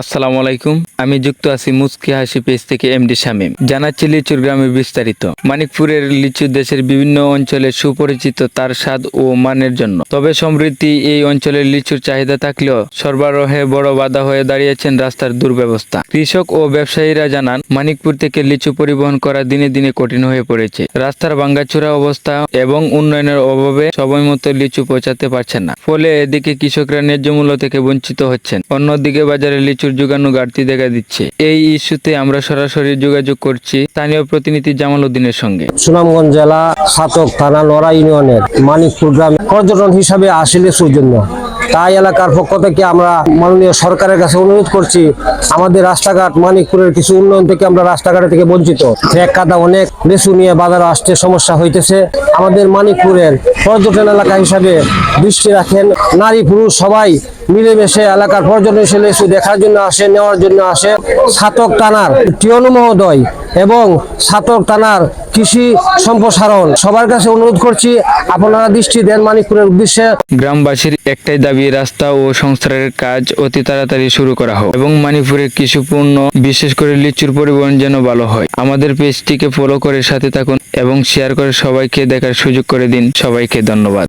আসসালামু আলাইকুম। আমি যুক্ত আছি মুস্কি হাসি পেজ থেকে এমডি শামীম। জানাচ্ছি লিচুর গ্রামে বিস্তারিত। মানিকপুরের লিচু দেশের বিভিন্ন অঞ্চলে সুপরিচিত তার স্বাদ ও মানের জন্য। তবে সমৃদ্ধি এই অঞ্চলের লিচুর চাহিদা থাকলেও সরবরাহে বড় বাধা হয়ে দাঁড়িয়েছেন রাস্তার দুর্ব্যবস্থা। কৃষক ও ব্যবসায়ীরা জানান, মানিকপুর থেকে লিচু পরিবহন করা দিনে দিনে কঠিন হয়ে পড়েছে। রাস্তার ভাঙ্গাচোরা অবস্থা এবং উন্নয়নের অভাবে সময় মতো লিচু পৌঁছাতে পারছে না। ফলে এদিকে কৃষকরা ন্যায্য মূল্য থেকে বঞ্চিত হচ্ছেন। অন্যদিকে বাজারে লিচুর যোগানো ঘাটতি দেখা দিচ্ছে। এই ইস্যুতে আমরা সরাসরি যোগাযোগ করছি স্থানীয় প্রতিনিধি জামাল উদ্দিনের সঙ্গে। সুনামগঞ্জ জেলা সাতক থানা নড়া ইউনিয়নের মানিকপুর গ্রামে পর্যটন হিসাবে আসে লিচুর জন্য তাই এলাকার পক্ষ থেকে আমরা মাননীয় সরকারের কাছে অনুরোধ করছি, আমাদের রাস্তাঘাট মানিকপুরের কিছু উন্নয়ন থেকে আমরা রাস্তাঘাট থেকে বঞ্চিত। এক কাদা অনেক লিচু নিয়ে বাজারে আসতে সমস্যা হইতেছে। আমাদের মানিকপুরের পর্যটন এলাকা হিসাবে দৃষ্টি রাখেন। নারী, পুরুষ সবাই মিলেমিশে এলাকার পর্যটন লিচু দেখার জন্য আসে, নেওয়ার জন্য আসে। সাতক টানার টিয়নু মহোদয় এবং সাতক টানার কৃষি সম্প্রসারণ। সবার কাছে অনুরোধ করছি, আপনারা দৃষ্টি দেন মানিকপুরের উদ্দেশ্যে। গ্রামবাসীর একটাই দাবি, রাস্তা ও সংস্কারের কাজ অতি তাড়াতাড়ি শুরু করা হোক এবং মানিপুরের কৃষি পণ্য বিশেষ করে লিচুর পরিবহন যেন ভালো হয়। আমাদের পেজটিকে ফলো করে সাথে থাকুন এবং শেয়ার করে সবাইকে দেখার সুযোগ করে দিন সবাইকে। ধন্যবাদ।